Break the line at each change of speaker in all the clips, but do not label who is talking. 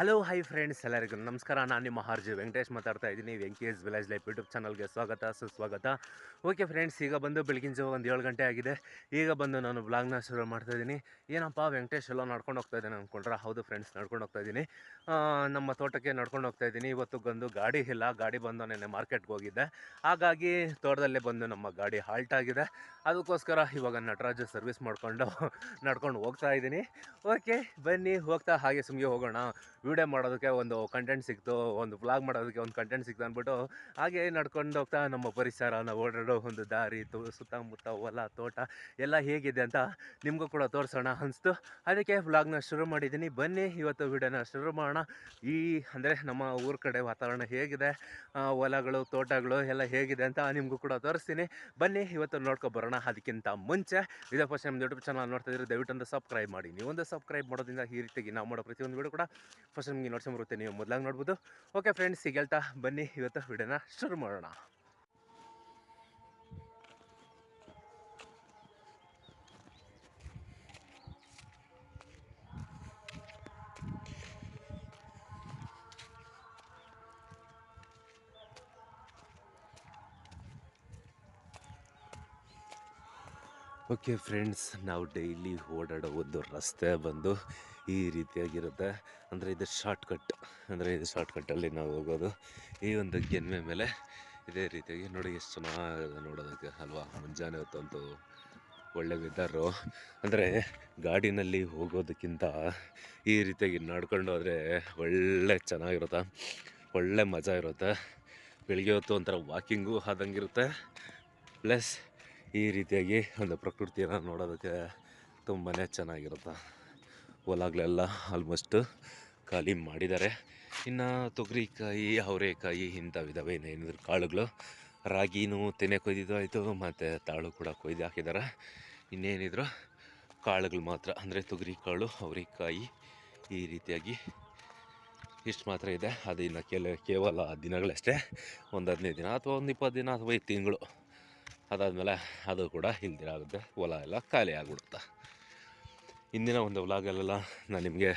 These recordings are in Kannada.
ಹಲೋ, ಹೈ ಫ್ರೆಂಡ್ಸ್ ಎಲ್ಲರಿಗೂ ನಮಸ್ಕಾರ. ನಾನು ನಿಮ್ಮ ಹರ್ಜಿ ವೆಂಕಟೇಶ್ ಮಾತಾಡ್ತಾ ಇದ್ದೀನಿ. ವೆಂಕಟೇಶ್ ವಿಲೇಜ್ ಲೈಫ್ ಯೂಟ್ಯೂಬ್ ಚಾನಲ್ಗೆ ಸ್ವಾಗತ, ಸುಸ್ವಾಗತ. ಓಕೆ ಫ್ರೆಂಡ್ಸ್, ಈಗ ಬಂದು ಬೆಳಗಿನ ಜಾವ ಒಂದು ಏಳು ಗಂಟೆ ಆಗಿದೆ. ಈಗ ಬಂದು ನಾನು ಬ್ಲಾಗ್ನ ಶುರು ಮಾಡ್ತಾ ಇದ್ದೀನಿ. ಏನಪ್ಪ, ವೆಂಕಟೇಶ್ ಎಲ್ಲ ನಡ್ಕೊಂಡು ಹೋಗ್ತಾ ಇದ್ದೀನಿ ಅಂದ್ಕೊಂಡ್ರೆ ಹೌದು ಫ್ರೆಂಡ್ಸ್, ನಡ್ಕೊಂಡು ಹೋಗ್ತಾ ಇದ್ದೀನಿ. ನಮ್ಮ ತೋಟಕ್ಕೆ ನಡ್ಕೊಂಡು ಹೋಗ್ತಾ ಇದ್ದೀನಿ. ಇವತ್ತು ಬಂದು ಗಾಡಿ ಇಲ್ಲ. ಗಾಡಿ ಬಂದು ನೆನ್ನೆ ಮಾರ್ಕೆಟ್ಗೆ ಹೋಗಿದ್ದೆ. ಹಾಗಾಗಿ ತೋಟದಲ್ಲೇ ಬಂದು ನಮ್ಮ ಗಾಡಿ ಹಾಲ್ಟ್ ಆಗಿದೆ. ಅದಕ್ಕೋಸ್ಕರ ಇವಾಗ ನಟರಾಜ್ ಸರ್ವಿಸ್ ಮಾಡಿಕೊಂಡು ನಡ್ಕೊಂಡು ಹೋಗ್ತಾ ಇದ್ದೀನಿ. ಓಕೆ, ಬನ್ನಿ, ಹೋಗ್ತಾ ಹಾಗೆ ಸುಮ್ಮನೆ ಹೋಗೋಣ. ವಿಡಿಯೋ ಮಾಡೋದಕ್ಕೆ ಒಂದು ಕಂಟೆಂಟ್ ಸಿಕ್ತು, ಒಂದು ವ್ಲಾಗ್ ಮಾಡೋದಕ್ಕೆ ಒಂದು ಕಂಟೆಂಟ್ ಸಿಕ್ತು ಅಂದ್ಬಿಟ್ಟು ಹಾಗೆ ನಡ್ಕೊಂಡು ಹೋಗ್ತಾ ನಮ್ಮ ಪರಿಸರ, ನಾವು ಓಡಾಡೋ ಒಂದು ದಾರಿ, ತೋ, ಸುತ್ತಮುತ್ತ ಹೊಲ, ತೋಟ ಎಲ್ಲ ಹೇಗಿದೆ ಅಂತ ನಿಮಗೂ ಕೂಡ ತೋರಿಸೋಣ ಅನಿಸ್ತು. ಅದಕ್ಕೆ ವ್ಲಾಗ್ನ ಶುರು ಮಾಡಿದ್ದೀನಿ. ಬನ್ನಿ, ಇವತ್ತು ವಿಡಿಯೋನ ಶುರು ಮಾಡೋಣ. ಈ, ಅಂದರೆ ನಮ್ಮ ಊರ ಕಡೆ ವಾತಾವರಣ ಹೇಗಿದೆ ಹೊಲಗಳು, ತೋಟಗಳು ಎಲ್ಲ ಹೇಗಿದೆ ಅಂತ ನಿಮಗೂ ಕೂಡ ತೋರಿಸ್ತೀನಿ. ಬನ್ನಿ, ಇವತ್ತು ನೋಡ್ಕೊ ಬರೋಣ. ಅದಕ್ಕಿಂತ ಮುಂಚೆ, ಇದೇ ಫಸ್ಟ್ ನಮ್ಮ ಯೂಟ್ಯೂಬ್ ಚಾನಲ್ ನೋಡ್ತಾ ಇದ್ರೆ ದಯವಿಟ್ಟು ಸಬ್ಸ್ಕ್ರೈಬ್ ಮಾಡಿ. ನೀವೊಂದು ಸಬ್ಸ್ಕ್ರೈಬ್ ಮಾಡೋದ್ರಿಂದ ಈ ರೀತಿಯಾಗಿ ನಾವು ಮಾಡೋ ಪ್ರತಿಯೊಂದು ವಿಡಿಯೋ ಕೂಡ ಫಸ್ಟ್ ನಿಮಗೆ ನೋಡ್ಕೊಂಬರುತ್ತೆ ನೀವು ಮೊದಲಾಗಿ ನೋಡ್ಬೋದು. ಓಕೆ ಫ್ರೆಂಡ್ಸ್ ಹೇಳ್ತಾ ಬನ್ನಿ. ಇವತ್ತು ವಿಡಿಯೋನ ಶುರು ಮಾಡೋಣ. ಓಕೆ ಫ್ರೆಂಡ್ಸ್, ನಾವು ಡೈಲಿ ಓಡಾಡೋ ಒಂದು ರಸ್ತೆ ಬಂದು ಈ ರೀತಿಯಾಗಿರುತ್ತೆ. ಅಂದರೆ ಇದು ಶಾರ್ಟ್ಕಟ್, ಅಂದರೆ ಇದು ಶಾರ್ಟ್ಕಟ್ಟಲ್ಲಿ ನಾವು ಹೋಗೋದು. ಈ ಒಂದು ಗೆನ್ಮೆ ಮೇಲೆ ಇದೇ ರೀತಿಯಾಗಿ ನೋಡಿ ಎಷ್ಟು ಚೆನ್ನಾಗಿದೆ ನೋಡೋದಕ್ಕೆ, ಅಲ್ವಾ? ಮುಂಜಾನೆ ಹೊತ್ತಂತೂ ಒಳ್ಳೆ ವೆದರು ಅಂದರೆ ಗಾಡಿನಲ್ಲಿ ಹೋಗೋದಕ್ಕಿಂತ ಈ ರೀತಿಯಾಗಿ ನಡ್ಕೊಂಡು ಹೋದರೆ ಒಳ್ಳೆ ಚೆನ್ನಾಗಿರುತ್ತೆ. ಒಳ್ಳೆ ಮಜಾ ಇರುತ್ತೆ. ಬೆಳಿಗ್ಗೆ ಹೊತ್ತು ಒಂಥರ ವಾಕಿಂಗು ಆದಂಗಿರುತ್ತೆ. ಪ್ಲಸ್ ಈ ರೀತಿಯಾಗಿ ಒಂದು ಪ್ರಕೃತಿಯನ್ನು ನೋಡೋದಕ್ಕೆ ತುಂಬಾ ಚೆನ್ನಾಗಿರುತ್ತೆ. ಹೊಲಗಳೆಲ್ಲ ಆಲ್ಮೋಸ್ಟ್ ಖಾಲಿ ಮಾಡಿದ್ದಾರೆ. ಇನ್ನು ತೊಗರಿಕಾಯಿ, ಅವರೆಕಾಯಿ ಇಂಥವಿದ್ದಾವೆ ಇನ್ನೇನಿದ್ರು ಕಾಳುಗಳು. ರಾಗಿನೂ ತೆನೆ ಕೊಯ್ದಿದ್ದು ಆಯಿತು, ಮತ್ತು ತಾಳು ಕೂಡ ಕೊಯ್ದು ಹಾಕಿದ್ದಾರೆ. ಇನ್ನೇನಿದ್ರು ಕಾಳುಗಳು ಮಾತ್ರ. ಅಂದರೆ ತೊಗರಿ ಕಾಳು, ಅವರೆಕಾಯಿ ಈ ರೀತಿಯಾಗಿ ಇಷ್ಟು ಮಾತ್ರ ಇದೆ. ಅದು ಇನ್ನು ಕೆಲ ಕೇವಲ ದಿನಗಳಷ್ಟೇ. ಒಂದು ಹದಿನೈದು ದಿನ ಅಥವಾ ಒಂದು ಇಪ್ಪತ್ತು ದಿನ ಅಥವಾ ಐದು ತಿಂಗಳು ಅದಾದಮೇಲೆ ಅದು ಕೂಡ ಇಲ್ದಿರಾಗುತ್ತೆ ಹೊಲ ಎಲ್ಲ ಖಾಲಿ ಆಗಿಬಿಡುತ್ತೆ. ಇಂದಿನ ಒಂದು ವ್ಲಾಗಲ್ಲೆಲ್ಲ ನಾನು ನಿಮಗೆ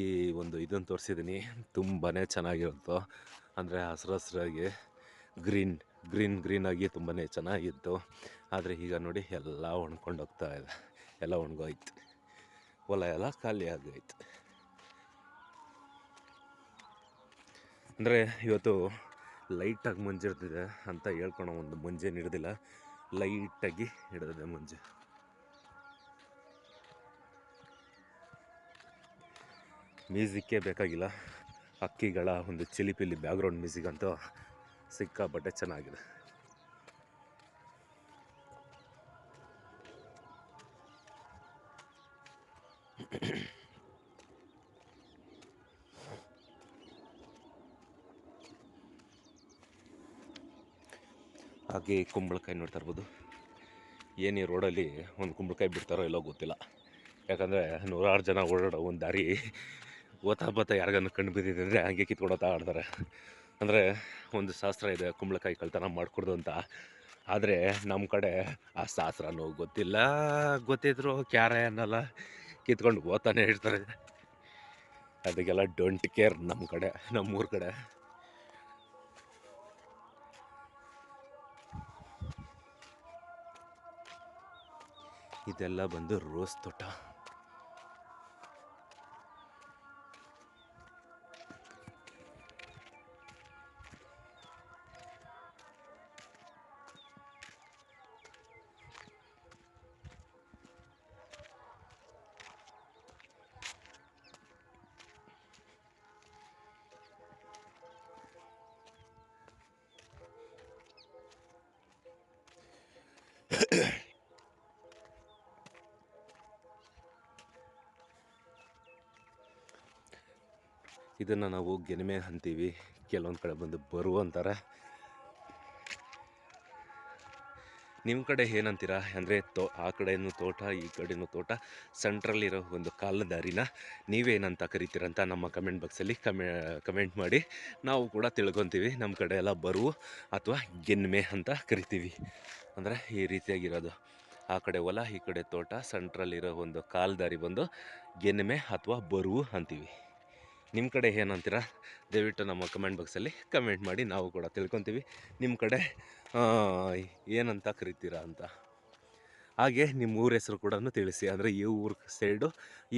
ಈ ಒಂದು ಇದನ್ನು ತೋರಿಸಿದ್ದೀನಿ ತುಂಬಾ ಚೆನ್ನಾಗಿರುತ್ತೋ, ಅಂದರೆ ಹಸಿರು ಹಸಿರಾಗಿ ಗ್ರೀನ್ ಗ್ರೀನ್ ಗ್ರೀನಾಗಿ ತುಂಬಾ ಚೆನ್ನಾಗಿತ್ತು. ಆದರೆ ಈಗ ನೋಡಿ ಎಲ್ಲ ಒಣ್ಕೊಂಡು ಹೋಗ್ತಾ ಇದೆ. ಎಲ್ಲ ಒಣಗೋಯ್ತು. ಹೊಲ ಎಲ್ಲ ಖಾಲಿ ಆಗೋಯ್ತು. ಅಂದರೆ ಇವತ್ತು ಲೈಟಾಗಿ ಮಂಜಿರ್ತಿದೆ ಅಂತ ಹೇಳ್ಕೊಳೋ ಒಂದು ಮುಂಜೇನು ಹಿಡ್ದಿಲ್ಲ ಲೈಟಾಗಿ ಹಿಡಿದಿದೆ ಮುಂಜೆ. ಮ್ಯೂಸಿಕ್ಕೇ ಬೇಕಾಗಿಲ್ಲ. ಹಕ್ಕಿಗಳ ಒಂದು ಚಿಲಿಪಿಲಿ ಬ್ಯಾಕ್ಗ್ರೌಂಡ್ ಮ್ಯೂಸಿಕ್ ಅಂತೂ ಸಿಕ್ಕಾಪಟ್ಟೆ ಚೆನ್ನಾಗಿದೆ. ಹಾಗೆ ಕುಂಬಳಕಾಯಿ ನೋಡ್ತಾ ಇರ್ಬೋದು. ಏನು ಈ ರೋಡಲ್ಲಿ ಒಂದು ಕುಂಬಳಕಾಯಿ ಬಿಡ್ತಾರೋ ಎಲ್ಲೋ ಗೊತ್ತಿಲ್ಲ. ಯಾಕಂದರೆ ನೂರಾರು ಜನ ಓಡಾಡೋ ಒಂದು ದಾರಿ ಓತಾ ಬತ್ತಾ ಯಾರಿಗನ್ನು ಕಂಡು ಬಿದ್ದಿದೆ ಅಂದರೆ ಹಂಗೆ ಕಿತ್ಕೊಂಡು ಆಡ್ತಾರೆ ಅಂದರೆ ಒಂದು ಶಾಸ್ತ್ರ ಇದೆ, ಕುಂಬಳಕಾಯಿ ಕಳ್ತನ ಮಾಡಿಕೊಡ್ದು ಅಂತ. ಆದರೆ ನಮ್ಮ ಕಡೆ ಆ ಶಾಸ್ತ್ರನೂ ಗೊತ್ತಿಲ್ಲ. ಗೊತ್ತಿದ್ರು ಕ್ಯಾರೆ ಅನ್ನಲ್ಲ, ಕಿತ್ಕೊಂಡು ಓತಾನೆ ಇರ್ತಾರೆ. ಅದಕ್ಕೆಲ್ಲ ಡೋಂಟ್ ಕೇರ್ ನಮ್ಮ ಕಡೆ, ನಮ್ಮೂರ ಕಡೆ. ಇದೆಲ್ಲ ಬಂದು ರೋಸ್ ತೋಟ. ಇದನ್ನು ನಾವು ಗೆನಿಮೆ ಅಂತೀವಿ. ಕೆಲವೊಂದು ಕಡೆ ಬಂದು ಬರು ಅಂತಾರೆ. ನಿಮ್ಮ ಕಡೆ ಏನಂತೀರಾ? ಅಂದರೆ ತೋ, ಆ ಕಡೆಯೂ ತೋಟ, ಈ ಕಡೆಯೂ ತೋಟ, ಸೆಂಟ್ರಲ್ಲಿರೋ ಒಂದು ಕಾಲ ದಾರಿನ ನೀವೇನಂತ ಕರಿತೀರಂತ ನಮ್ಮ ಕಮೆಂಟ್ ಬಾಕ್ಸಲ್ಲಿ ಕಮೆ, ಕಮೆಂಟ್ ಮಾಡಿ. ನಾವು ಕೂಡ ತಿಳ್ಕೊತೀವಿ. ನಮ್ಮ ಕಡೆ ಎಲ್ಲ ಬರು ಅಥವಾ ಗೆನ್ಮೆ ಅಂತ ಕರಿತೀವಿ. ಅಂದರೆ ಈ ರೀತಿಯಾಗಿರೋದು. ಆ ಕಡೆ ಹೊಲ, ಈ ಕಡೆ ತೋಟ, ಸೆಂಟ್ರಲ್ಲಿರೋ ಒಂದು ಕಾಲ್ ದಾರಿ ಬಂದು ಗೆನ್ಮೆ ಅಥವಾ ಬರುವು ಅಂತೀವಿ. ನಿಮ್ಮ ಕಡೆ ಏನಂತೀರ? ದಯವಿಟ್ಟು ನಮ್ಮ ಕಮೆಂಟ್ ಬಾಕ್ಸಲ್ಲಿ ಕಮೆಂಟ್ ಮಾಡಿ ನಾವು ಕೂಡ ತಿಳ್ಕೊತೀವಿ. ನಿಮ್ಮ ಕಡೆ ಏನಂತ ಕರಿತೀರಾ ಅಂತ? ಹಾಗೆ ನಿಮ್ಮ ಊರ ಹೆಸರು ಕೂಡ ತಿಳಿಸಿ. ಅಂದರೆ ಈ ಊರ ಸೈಡು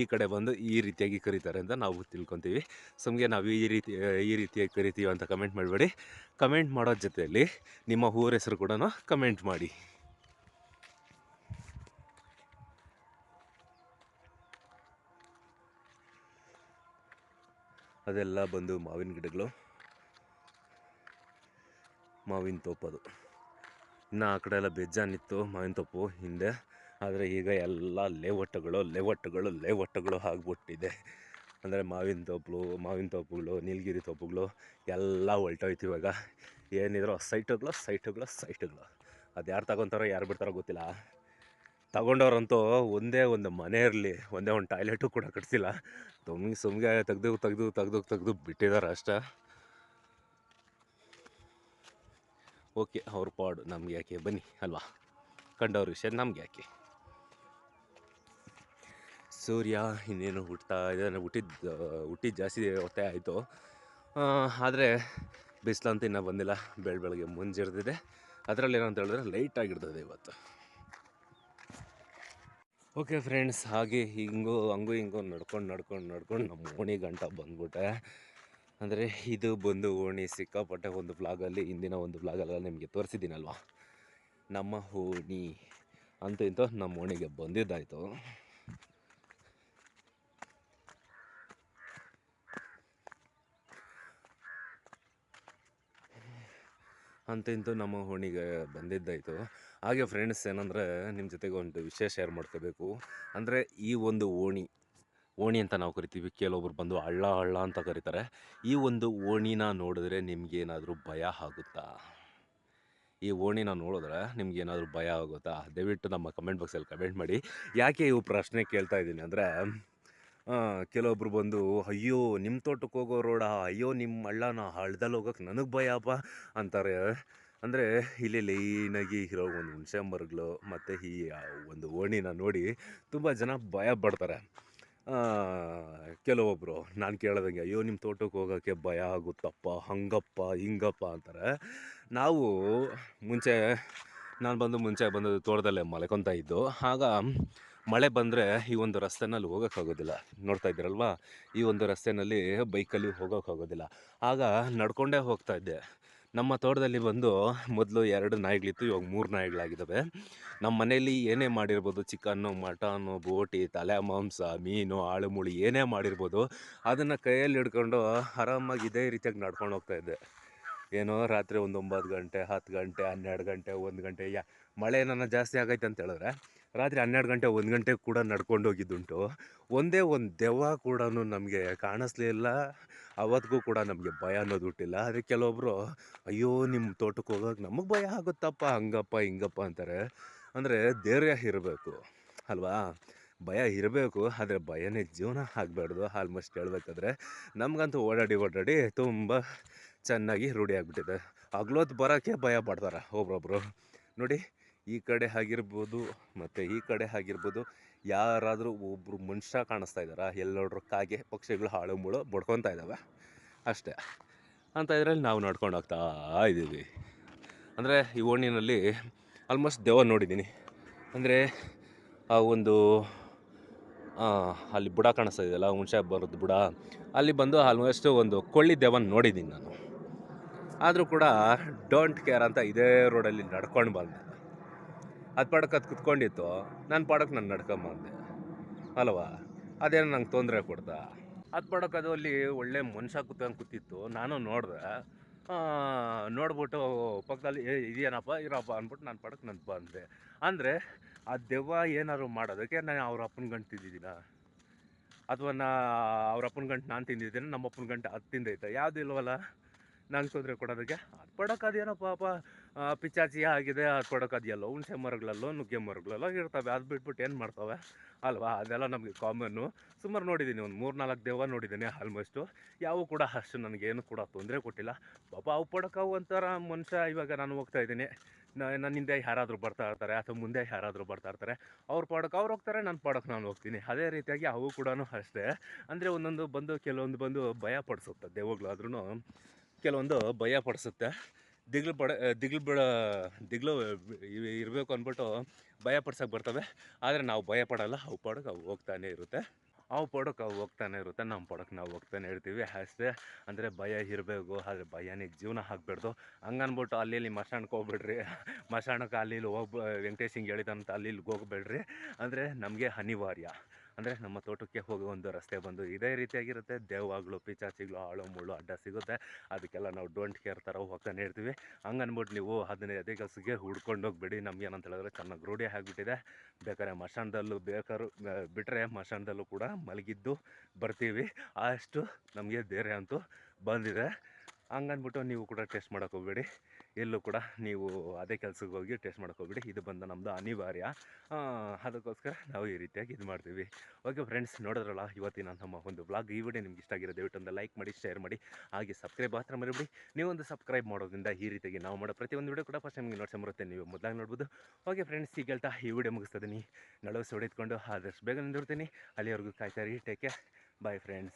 ಈ ಕಡೆ ಬಂದು ಈ ರೀತಿಯಾಗಿ ಕರೀತಾರೆ ಅಂತ ನಾವು ತಿಳ್ಕೊತೀವಿ. ಸುಮ್ಗೆ ನಾವು ಈ ರೀತಿ, ಈ ರೀತಿಯಾಗಿ ಕರಿತೀವಿ ಅಂತ ಕಮೆಂಟ್ ಮಾಡಬೇಡಿ. ಕಮೆಂಟ್ ಮಾಡೋ ಜೊತೆಯಲ್ಲಿ ನಿಮ್ಮ ಊರ ಹೆಸರು ಕೂಡ ಕಮೆಂಟ್ ಮಾಡಿ. ಅದೆಲ್ಲ ಬಂದು ಮಾವಿನ ಗಿಡಗಳು. ಮಾವಿನ ತೋಪದು ಇನ್ನು ಆ ಕಡೆ ಎಲ್ಲ ಬೆಜ್ಜಾನಿತ್ತು ಮಾವಿನ ತೋಪು ಹಿಂದೆ. ಆದರೆ ಈಗ ಎಲ್ಲ ಲೇವಟ್ಟುಗಳು ಲೇವಟ್ಟುಗಳು ಲೇವಟ್ಟುಗಳು ಆಗ್ಬಿಟ್ಟಿದೆ. ಅಂದರೆ ಮಾವಿನ ತೋಪುಗಳು ಮಾವಿನ ತೋಪುಗಳು, ನೀಲಗಿರಿ ತೋಪುಗಳು ಎಲ್ಲ ಹೊಲ್ಟೋಯ್ತು ಇವಾಗ. ಏನಿದ್ರು ಸೈಟುಗಳು ಸೈಟುಗಳು ಸೈಟುಗಳು. ಅದು ಯಾರು ತಗೊತಾರೋ, ಯಾರು ಬಿಡ್ತಾರೋ ಗೊತ್ತಿಲ್ಲ. ತಗೊಂಡವ್ರಂತೂ ಒಂದೇ ಒಂದು ಮನೆ ಇರಲಿ, ಒಂದೇ ಒಂದು ಟಾಯ್ಲೆಟು ಕೂಡ ಕಟ್ಸಿಲ್ಲ. ಸುಮ್ಗೆ ಸುಮ್ಗೆ ತೆಗ್ದು ತೆಗ್ದು ತೆಗ್ದು ತೆಗ್ದು ಬಿಟ್ಟಿದ್ದಾರೆ ಅಷ್ಟೇ. ಓಕೆ, ಅವ್ರ ಪಾಡು ನಮ್ಗೆ ಯಾಕೆ? ಬನ್ನಿ, ಅಲ್ವಾ? ಕಂಡವ್ರ ವಿಷಯ ನಮ್ಗೆ ಯಾಕೆ? ಸೂರ್ಯ, ಇನ್ನೇನು ಹುಟ್ತಾ ಇದನ್ನು ಹುಟ್ಟಿದ್ದು ಹುಟ್ಟಿದ್ದು ಜಾಸ್ತಿ ಹೊತ್ತೆ ಆಯಿತು. ಆದರೆ ಬಿಸಿಲಂತೂ ಇನ್ನೂ ಬಂದಿಲ್ಲ. ಬೆಳ ಬೆಳಗ್ಗೆ ಮುಂಜಿರ್ದಿದೆ ಅದರಲ್ಲಿ ಏನಂತ ಹೇಳಿದ್ರೆ ಲೈಟ್ ಆಗಿರ್ತದೆ ಇವತ್ತು. ಓಕೆ ಫ್ರೆಂಡ್ಸ್ ಹಾಗೆ ಹಿಂಗೋ, ಹಂಗೋ, ಹಿಂಗೋ ನಡ್ಕೊಂಡು ನಡ್ಕೊಂಡು ನಡ್ಕೊಂಡು ನಮ್ಮ ಓಣಿ ಗಂಟ ಬಂದ್ಬಿಟ್ಟೆ. ಅಂದರೆ ಇದು ಬಂದು ಓಣಿ ಸಿಕ್ಕಾಪಟ್ಟೆ ಒಂದು ಬ್ಲಾಗಲ್ಲಿ ಹಿಂದಿನ ಒಂದು ಬ್ಲಾಗಲ್ಲ ನಿಮಗೆ ತೋರಿಸಿದ್ದೀನಲ್ವ? ನಮ್ಮ ಓಣಿ ಅಂತ ಇಂತೂ ನಮ್ಮ ಓಣಿಗೆ ಬಂದಿದ್ದಾಯಿತು. ಅಂತ ಇಂತೂ ನಮ್ಮ ಓಣಿಗೆ ಬಂದಿದ್ದಾಯಿತು. ಹಾಗೆ ಫ್ರೆಂಡ್ಸ್ ಏನಂದರೆ ನಿಮ್ಮ ಜೊತೆಗೆ ಒಂದು ವಿಷಯ ಶೇರ್ ಮಾಡ್ಕೋಬೇಕು. ಅಂದರೆ ಈ ಒಂದು ಓಣಿ ಓಣಿ ಅಂತ ನಾವು ಕರಿತೀವಿ. ಕೆಲವೊಬ್ರು ಬಂದು ಹಳ್ಳ ಹಳ್ಳ ಅಂತ ಕರೀತಾರೆ. ಈ ಒಂದು ಓಣಿನ ನೋಡಿದ್ರೆ ನಿಮ್ಗೇನಾದರೂ ಭಯ ಆಗುತ್ತಾ? ಈ ಓಣಿನ ನೋಡಿದ್ರೆ ನಿಮ್ಗೇನಾದರೂ ಭಯ ಆಗುತ್ತಾ? ದಯವಿಟ್ಟು ನಮ್ಮ ಕಮೆಂಟ್ ಬಾಕ್ಸಲ್ಲಿ ಕಮೆಂಟ್ ಮಾಡಿ. ಯಾಕೆ ಇವು ಪ್ರಶ್ನೆ ಕೇಳ್ತಾ ಇದ್ದೀನಿ ಅಂದರೆ ಕೆಲವೊಬ್ರು ಬಂದು, ಅಯ್ಯೋ ನಿಮ್ಮ ತೋಟಕ್ಕೆ ಹೋಗೋ ರೋಡ, ಅಯ್ಯೋ ನಿಮ್ಮ ಹಳ್ಳನ ಹಳ್ಳದಲ್ಲಿ ಹೋಗೋಕೆ ನನಗೆ ಭಯಪ್ಪ ಅಂತಾರೆ. ಅಂದರೆ, ಇಲ್ಲಿ ಲೈನಾಗಿ ಇರೋ ಒಂದು ಹುಣಸೆ ಮರಗಳು ಮತ್ತು ಈ ಒಂದು ಓಣಿನ ನೋಡಿ ತುಂಬ ಜನ ಭಯ ಪಡ್ತಾರೆ. ಕೆಲವೊಬ್ಬರು ನಾನು ಕೇಳ್ದಂಗೆ, ಅಯ್ಯೋ ನಿಮ್ಮ ತೋಟಕ್ಕೆ ಹೋಗೋಕ್ಕೆ ಭಯ ಆಗುತ್ತಪ್ಪ, ಹಂಗಪ್ಪ, ಹಿಂಗಪ್ಪ ಅಂತಾರೆ. ನಾವು ಮುಂಚೆ, ನಾನು ಬಂದು ಮುಂಚೆ ಬಂದು ತೋಟದಲ್ಲೇ ಮಲ್ಕೊತಾ ಇದ್ದು, ಆಗ ಮಳೆ ಬಂದರೆ ಈ ಒಂದು ರಸ್ತೆನಲ್ಲಿ ಹೋಗೋಕ್ಕಾಗೋದಿಲ್ಲ. ನೋಡ್ತಾ ಇದ್ದೀರಲ್ವಾ? ಈ ಒಂದು ರಸ್ತೆನಲ್ಲಿ ಬೈಕಲ್ಲಿ ಹೋಗೋಕ್ಕಾಗೋದಿಲ್ಲ. ಆಗ ನಡ್ಕೊಂಡೇ ಹೋಗ್ತಾ ಇದ್ದೆ. ನಮ್ಮ ತೋಟದಲ್ಲಿ ಬಂದು ಮೊದಲು ಎರಡು ನಾಯಿಗಳಿತ್ತು, ಇವಾಗ ಮೂರು ನಾಯಿಗಳಾಗಿದ್ದಾವೆ. ನಮ್ಮ ಮನೆಯಲ್ಲಿ ಏನೇ ಮಾಡಿರ್ಬೋದು, ಚಿಕನ್ನು, ಮಟನ್ನು, ಬೋಟಿ, ತಲೆ ಮಾಂಸ, ಮೀನು, ಆಳುಮುಳಿ ಏನೇ ಮಾಡಿರ್ಬೋದು, ಅದನ್ನು ಕೈಯಲ್ಲಿ ಹಿಡ್ಕೊಂಡು ಆರಾಮಾಗಿ ಇದೇ ರೀತಿಯಾಗಿ ನಡ್ಕೊಂಡು ಹೋಗ್ತಾ ಇದ್ದೆ. ಏನೋ ರಾತ್ರಿ ಒಂದು ಒಂಬತ್ತು ಗಂಟೆ, ಹತ್ತು ಗಂಟೆ, ಹನ್ನೆರಡು ಗಂಟೆ, ಒಂದು ಗಂಟೆ, ಯಾ ಮಳೆ ಏನಾನ ಜಾಸ್ತಿ ಆಗೈತೆ ಅಂತ ಹೇಳಿದ್ರೆ ರಾತ್ರಿ ಹನ್ನೆರಡು ಗಂಟೆ, ಒಂದು ಗಂಟೆ ಕೂಡ ನಡ್ಕೊಂಡು ಹೋಗಿದ್ದುಂಟು. ಒಂದೇ ಒಂದು ದೆವ್ವ ಕೂಡ ನಮಗೆ ಕಾಣಿಸ್ಲೇ ಇಲ್ಲ. ಅವತ್ತಿಗೂ ಕೂಡ ನಮಗೆ ಭಯ ಅನ್ನೋದು ಹುಟ್ಟಿಲ್ಲ. ಆದರೆ ಕೆಲವೊಬ್ಬರು ಅಯ್ಯೋ ನಿಮ್ಮ ತೋಟಕ್ಕೆ ಹೋಗೋಕೆ ನಮಗೆ ಭಯ ಆಗುತ್ತಪ್ಪ, ಹಂಗಪ್ಪ, ಹಿಂಗಪ್ಪ ಅಂತಾರೆ. ಅಂದರೆ ಧೈರ್ಯ ಇರಬೇಕು, ಅಲ್ವಾ? ಭಯ ಇರಬೇಕು, ಆದರೆ ಭಯನೇ ಜೀವನ ಆಗಬಾರ್ದು ಆಲ್ಮೋಸ್ಟ್ ಹೇಳ್ಬೇಕಾದ್ರೆ. ನಮಗಂತೂ ಓಡಾಡಿ ಓಡಾಡಿ ತುಂಬ ಚೆನ್ನಾಗಿ ರೂಢಿ ಆಗಿಬಿಟ್ಟಿದೆ. ಹಗ್ಲೊತ್ತು ಬರೋಕ್ಕೆ ಭಯ ಪಡ್ತಾರೆ ಒಬ್ರೊಬ್ರು. ನೋಡಿ ಈ ಕಡೆ ಆಗಿರ್ಬೋದು, ಮತ್ತು ಈ ಕಡೆ ಆಗಿರ್ಬೋದು, ಯಾರಾದರೂ ಒಬ್ಬರು ಮನುಷ್ಯ ಕಾಣಿಸ್ತಾ ಇದ್ದಾರಾ? ಎಲ್ಲೋಡ್ರು ಕಾಗೆ ಪಕ್ಷಿಗಳು ಹಾಳು ಮುಳು ಬಡ್ಕೊತಾ ಇದ್ದಾವೆ? ಅಷ್ಟೇ. ಅಂತ ಇದರಲ್ಲಿ ನಾವು ನಡ್ಕೊಂಡು ಹೋಗ್ತಾ ಇದ್ದೀವಿ. ಅಂದರೆ ಈ ಓಣಿನಲ್ಲಿ ಆಲ್ಮೋಸ್ಟ್ ದೆವ್ವ ನೋಡಿದ್ದೀನಿ. ಅಂದರೆ ಆ ಒಂದು ಅಲ್ಲಿ ಬುಡ ಕಾಣಿಸ್ತಾ ಇದೆಯಲ್ಲ, ಹುಣಸೆ ಬರೋದು ಬುಡ. ಅಲ್ಲಿ ಬಂದು ಆಲ್ಮೋಸ್ಟ್ ಒಂದು ಕೊಳ್ಳಿ ದೆವ್ವನ ನೋಡಿದ್ದೀನಿ ನಾನು. ಆದರೂ ಕೂಡ ಡೋಂಟ್ ಕೇರ್ ಅಂತ ಇದೇ ರೋಡಲ್ಲಿ ನಡ್ಕೊಂಡು ಬಂದೆ. ಅದು ಪಾಡಕ್ಕೆ ಅದು ಕುತ್ಕೊಂಡಿತ್ತು. ನನ್ನ ಪಾಡಕ್ಕೆ ನಾನು ನಡ್ಕೊಂಬಂದೆ ಅಲ್ವಾ? ಅದೇನು ನಂಗೆ ತೊಂದರೆ ಕೊಡ್ತಾ ಅದು ಪಾಡಕ್ಕೆ ಅದು ಅಲ್ಲಿ ಒಳ್ಳೆ ಮನುಷ್ಯ ಕೂತ್ಕೊಂಡು ಕೂತಿತ್ತು. ನಾನು ನೋಡಿದೆ. ನೋಡ್ಬಿಟ್ಟು ಪಕ್ಕದಲ್ಲಿ ಇದೇನಪ್ಪ? ಇರಪ್ಪ, ಅಂದ್ಬಿಟ್ಟು ನಾನು ಪಾಡಕ್ಕೆ ನಾನು ಬಂದೆ. ಅಂದರೆ, ಆ ದೆವ್ವ ಏನಾದ್ರು ಮಾಡೋದಕ್ಕೆ ನಾನು ಅವ್ರ ಅಪ್ಪನ ಗಂಟು ತಿಂದಿದ್ದೀನ? ಅಥವಾ ನಾ ಅವ್ರ ಅಪ್ಪನ ಗಂಟು ನಾನು ತಿಂದಿದ್ದೀನಿ ನಮ್ಮ ಅಪ್ಪನ ಗಂಟು ಅದು ತಿಂದೈತೆ? ಯಾವುದು ಇಲ್ವಲ್ಲ ನಂಗೆ ತೊಂದರೆ ಕೊಡೋದಕ್ಕೆ? ಅದು ಕೊಡೋಕೆ ಅದೇನೋ ಪಾಪ ಪಿಚಾಚಿ ಆಗಿದೆ ಅದು ಕೊಡೋಕೆ ಅದೆಲ್ಲೋ ಹುಣಸೆ ಮರಗಳಲ್ಲೋ, ನುಗ್ಗೆ ಮರಗಳಲ್ಲೋ ಇರ್ತವೆ. ಅದು ಬಿಟ್ಬಿಟ್ಟು ಏನು ಮಾಡ್ತವೆ? ಅಲ್ವಾ? ಅದೆಲ್ಲ ನಮಗೆ ಕಾಮನ್ನು ಸುಮಾರು ನೋಡಿದ್ದೀನಿ ಒಂದು ಮೂರು ನಾಲ್ಕು ದೇವ ನೋಡಿದ್ದೀನಿ ಆಲ್ಮೋಸ್ಟು ಯಾವು ಕೂಡ ಅಷ್ಟು ನನಗೇನು ಕೂಡ ತೊಂದರೆ ಕೊಟ್ಟಿಲ್ಲ. ಪಾಪ ಅವು ಪಡಕ್ಕೆ ಅವು ಒಂಥರ ಮನುಷ್ಯ, ಇವಾಗ ನಾನು ಹೋಗ್ತಾ ಇದ್ದೀನಿ. ನನ್ನ ಹಿಂದೆ ಯಾರಾದರೂ ಬರ್ತಾ ಇರ್ತಾರೆ, ಅಥವಾ ಮುಂದೆ ಯಾರಾದರೂ ಬರ್ತಾ ಇರ್ತಾರೆ. ಅವ್ರ ಪಾಡಕ್ಕೆ ಅವ್ರು ಹೋಗ್ತಾರೆ, ನಾನು ಪಾಡಕ್ಕೆ ನಾನು ಹೋಗ್ತೀನಿ. ಅದೇ ರೀತಿಯಾಗಿ ಅವು ಕೂಡ ಅಷ್ಟೇ. ಅಂದರೆ ಒಂದೊಂದು ಬಂದು, ಕೆಲವೊಂದು ಬಂದು ಭಯ ಪಡಿಸುತ್ತೆ ದೆವ್ವಗಳಾದ್ರೂ ಕೆಲವೊಂದು ಭಯ ಪಡಿಸುತ್ತೆ. ದಿಗ್ಲು ಪಡ, ದಿಗ್ಲು ಬಿಡ ದಿಗ್ಲು ಇರಬೇಕು ಅಂದ್ಬಿಟ್ಟು ಭಯ ಪಡ್ಸೋಕೆ ಬರ್ತವೆ. ಆದರೆ ನಾವು ಭಯ ಪಡೋಲ್ಲ, ಅವು ಪಾಡೋಕೆ ಅವು ಹೋಗ್ತಾನೆ ಇರುತ್ತೆ. ಅವು ಪಾಡೋಕೆ ಅವು ಹೋಗ್ತಾನೆ ಇರುತ್ತೆ. ನಮ್ಮ ಪೊಡಕ್ಕೆ ನಾವು ಹೋಗ್ತಾನೆ ಇರ್ತೀವಿ. ಅಷ್ಟೇ. ಅಂದರೆ ಭಯ ಇರಬೇಕು. ಆದರೆ ಭಯನಿಗೆ ಜೀವನ ಹಾಕ್ಬಿಡ್ದು ಹಂಗನ್ಬಿಟ್ಟು ಅಲ್ಲಿ ಇಲ್ಲಿ ಮಸಾಣಕ್ಕೆ ಹೋಗ್ಬೇಡ್ರಿ. ಮಸಾಣಕ್ಕೆ ಅಲ್ಲಿ ಇಲ್ಲಿ ಹೋಗ್ಬ ವೆಂಕಟೇಶ್ ಹಿಂಗೆ ಹೇಳಿದಂತ ಅಲ್ಲಿ ಹೋಗ್ಬೇಡ್ರಿ. ಅಂದರೆ ನಮಗೆ ಅನಿವಾರ್ಯ. ಅಂದರೆ ನಮ್ಮ ತೋಟಕ್ಕೆ ಹೋಗೋ ಒಂದು ರಸ್ತೆ ಬಂದು ಇದೇ ರೀತಿಯಾಗಿರುತ್ತೆ. ದೇವಾಗಳು ಪಿಚಾಚಿಗಳು ಆಳು ಮುಳ್ಳು ಅಡ್ಡ ಸಿಗುತ್ತೆ. ಅದಕ್ಕೆಲ್ಲ ನಾವು ಡೋಂಟ್ ಕೇರ್ ಥರ ಹೋಗ್ತಾನೆ ಇರ್ತೀವಿ. ಹಂಗನ್ಬಿಟ್ಟು ನೀವು ಅದನ್ನೇ ಅದೇ ಕೆಲಸಕ್ಕೆ ಹುಡ್ಕೊಂಡು ಹೋಗ್ಬೇಡಿ ನಮ್ಗೆ ಏನಂತ ಹೇಳಿದ್ರೆ ಚೆನ್ನಾಗಿ ರೂಢಿ ಆಗಿಬಿಟ್ಟಿದೆ. ಬೇಕಾದ್ರೆ ಮಶಾನದಲ್ಲೂ ಬೇಕಾದ್ರೂ ಬಿಟ್ಟರೆ ಮಶಾನದಲ್ಲೂ ಕೂಡ ಮಲಗಿದ್ದು ಬರ್ತೀವಿ. ಅಷ್ಟು ನಮಗೆ ಧೈರ್ಯ ಅಂತೂ ಬಂದಿದೆ. ಹಂಗನ್ಬಿಟ್ಟು ನೀವು ಕೂಡ ಟೆಸ್ಟ್ ಮಾಡೋಕ್ಕೆ ಹೋಗ್ಬೇಡಿ. ಎಲ್ಲೂ ಕೂಡ ನೀವು ಅದೇ ಕೆಲಸಕ್ಕೆ ಹೋಗಿ ಟೆಸ್ಟ್ ಮಾಡೋಕೆ ಹೋಗ್ಬೇಡಿ ಇದು ಬಂದು ನಮ್ಮದು ಅನಿವಾರ್ಯ. ಅದಕ್ಕೋಸ್ಕರ ನಾವು ಈ ರೀತಿಯಾಗಿ ಇದು ಮಾಡ್ತೀವಿ. ಓಕೆ ಫ್ರೆಂಡ್ಸ್ ನೋಡಿದ್ರಲ್ಲ, ಇವತ್ತಿನ ನಮ್ಮ ಒಂದು ಬ್ಲಾಗ್ ಈ ವಿಡಿಯೋ ನಿಮ್ಗೆ ಇಷ್ಟ ಆಗಿರೋ ದಯವಿಟ್ಟು ಒಂದು ಲೈಕ್ ಮಾಡಿ ಶೇರ್ ಮಾಡಿ, ಹಾಗೆ ಸಬ್ಸ್ಕ್ರೈಬ್ ಮಾತ್ರ ನೀವು ನೀವೊಂದು ಸಬ್ಸ್ಕ್ರೈಬ್ ಮಾಡೋದ್ರಿಂದ ಈ ರೀತಿಯಾಗಿ ನಾವು ಮಾಡೋ ಪ್ರತಿಯೊಂದು ವಿಡಿಯೋ ಕೂಡ ಫಸ್ಟ್ ನಿಮಗೆ ನೋಡ್ಸೋ ಬರುತ್ತೆ. ನೀವು ಮೊದಲಾಗಿ ನೋಡ್ಬೋದು. ಓಕೆ ಫ್ರೆಂಡ್ಸ್ ಈಗ ಹೇಳ್ತಾ ಈ ವಿಡಿಯೋ ಮುಗಿಸ್ತದೀನಿ ನಳವು ಸೊಡಿತ್ಕೊಂಡು ಆದಷ್ಟು ಬೇಗ ನಿಂದಿರ್ತೀನಿ. ಅಲ್ಲಿವರೆಗೂ ಕಾಯ್ತಾರೆ ಟೇಕ್ ಕೇರ್ ಬಾಯ್ ಫ್ರೆಂಡ್ಸ್